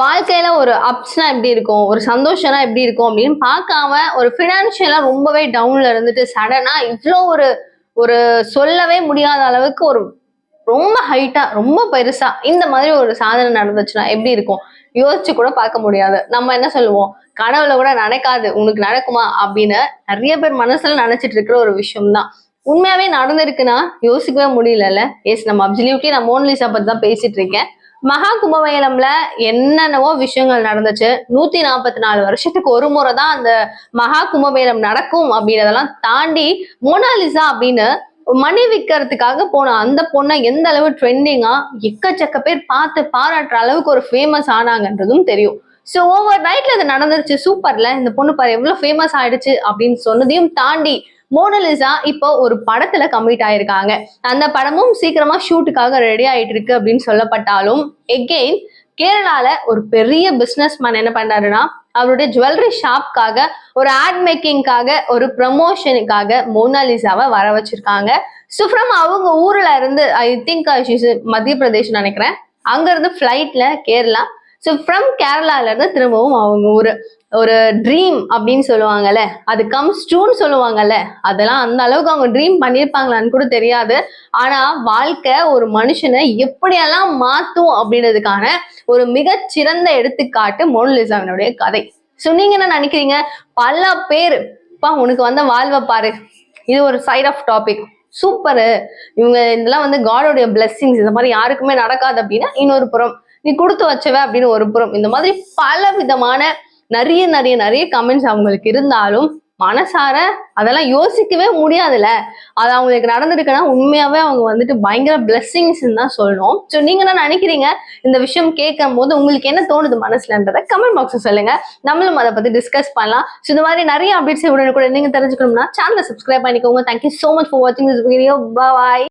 வாழ்க்கையில ஒரு அப்ஸ்னா எப்படி இருக்கும்? ஒரு சந்தோஷம்னா எப்படி இருக்கும்? அப்படின்னு பார்க்காம ஒரு ஃபினான்ஷியலா ரொம்பவே டவுன்ல இருந்துட்டு சடனா இவ்வளோ ஒரு ஒரு சொல்லவே முடியாத அளவுக்கு ஒரு ரொம்ப ஹைட்டா ரொம்ப பெருசா இந்த மாதிரி ஒரு சாதனை நடந்துச்சுன்னா எப்படி இருக்கும்? யோசிச்சு கூட பார்க்க முடியாது. நம்ம என்ன சொல்லுவோம்? கனவுல கூட நடக்காது. உனக்கு நடக்குமா? அப்படின்னு நிறைய பேர் மனசுல நினைச்சிட்டு இருக்கிற ஒரு விஷயம் தான் உண்மையாவே நடந்திருக்குன்னா யோசிக்கவே முடியலல்ல? எஸ் நம்ம அப்சல்யூட்லி நான் மோனலிசா பத்தி தான் பேசிட்டு இருக்கேன். மகா கும்பமேளம்ல என்னென்னவோ விஷயங்கள் நடந்துச்சு. நூத்தி நாற்பத்தி நாலு வருஷத்துக்கு ஒரு முறை தான் அந்த மகா கும்பமேளம் நடக்கும் அப்படின்றதெல்லாம் தாண்டி மோனாலிசா அப்படின்னு மணி விற்கிறதுக்காக போன அந்த பொண்ணை எந்த அளவு ட்ரெண்டிங்கா எக்கச்சக்க பேர் பார்த்து பாராட்டுற அளவுக்கு ஒரு ஃபேமஸ் ஆனாங்கன்றதும் தெரியும். ஸோ ஓவர் நைட்ல அது நடந்துருச்சு. சூப்பர்ல. இந்த பொண்ணு பாரு எவ்வளவு ஃபேமஸ் ஆயிடுச்சு அப்படின்னு சொன்னதையும் தாண்டி மோனலிசா இப்போ ஒரு படத்துல கம்ப்ளீட் ஆயிருக்காங்க. அந்த படமும் சீக்கிரமா ஷூட்டுக்காக ரெடி ஆயிட்டு இருக்கு அப்படின்னு சொல்லப்பட்டாலும் எகெயின் கேரளால ஒரு பெரிய பிசினஸ் மேன் என்ன பண்ணாருன்னா அவருடைய ஜுவல்லரி ஷாப்காக ஒரு ஆட் மேக்கிங்காக ஒரு ப்ரமோஷனுக்காக மோனாலிசாவை வர வச்சிருக்காங்க. ஸோ ஃப்ரம் அவங்க ஊர்ல இருந்து ஐ திங்க் மத்திய பிரதேஷ் நினைக்கிறேன். அங்க இருந்து ஃபிளைட்ல கேரளா ஸோ ஃப்ரம் கேரளால இருந்து திரும்பவும் அவங்க ஒரு ஒரு ட்ரீம் அப்படின்னு சொல்லுவாங்கல்ல அது கம்ஸ் ட்ரூன்னு சொல்லுவாங்கல்ல அதெல்லாம் அந்த அளவுக்கு அவங்க ட்ரீம் பண்ணியிருப்பாங்களான்னு கூட தெரியாது. ஆனால் வாழ்க்கை ஒரு மனுஷனை எப்படியெல்லாம் மாற்றும் அப்படின்றதுக்கான ஒரு மிகச்சிறந்த எடுத்துக்காட்டு மோனலிசாவினுடைய கதை. ஸோ நீங்கள் என்ன நினைக்கிறீங்க? பல பேர் பா உனக்கு வந்த வாழ்வை பாரு. இது ஒரு சைட் ஆஃப் டாபிக் சூப்பரு. இவங்க இதெல்லாம் வந்து காடோடைய பிளெஸ்ஸிங்ஸ் இந்த மாதிரி யாருக்குமே நடக்காது அப்படின்னா இன்னொரு புறம். நீ கொடுத்து வச்சவ அப்படின்னு ஒரு புறம். இந்த மாதிரி பல விதமான நிறைய நிறைய நிறைய கமெண்ட்ஸ் அவங்களுக்கு இருந்தாலும் மனசார அதெல்லாம் யோசிக்கவே முடியாதுல்ல. அது அவங்களுக்கு நடந்திருக்குன்னா உண்மையாவே அவங்க வந்துட்டு பயங்கர பிளெஸ்ஸிங்ஸ் தான் சொல்லணும். ஸோ நீங்க என்ன நினைக்கிறீங்க? இந்த விஷயம் கேட்கும் போது உங்களுக்கு என்ன தோணுது மனசுலன்றதை கமெண்ட் பாக்ஸ்ல சொல்லுங்க. நம்மளும் அதை பத்தி டிஸ்கஸ் பண்ணலாம். ஸோ இந்த மாதிரி நிறைய அப்டேட்ஸ் உடனே கூட நீங்க தெரிஞ்சுக்கணும்னா சேனலை சப்ஸ்கிரைப் பண்ணிக்கோங்க. Thank you so much for வாட்சிங் திஸ் வீடியோ பாய்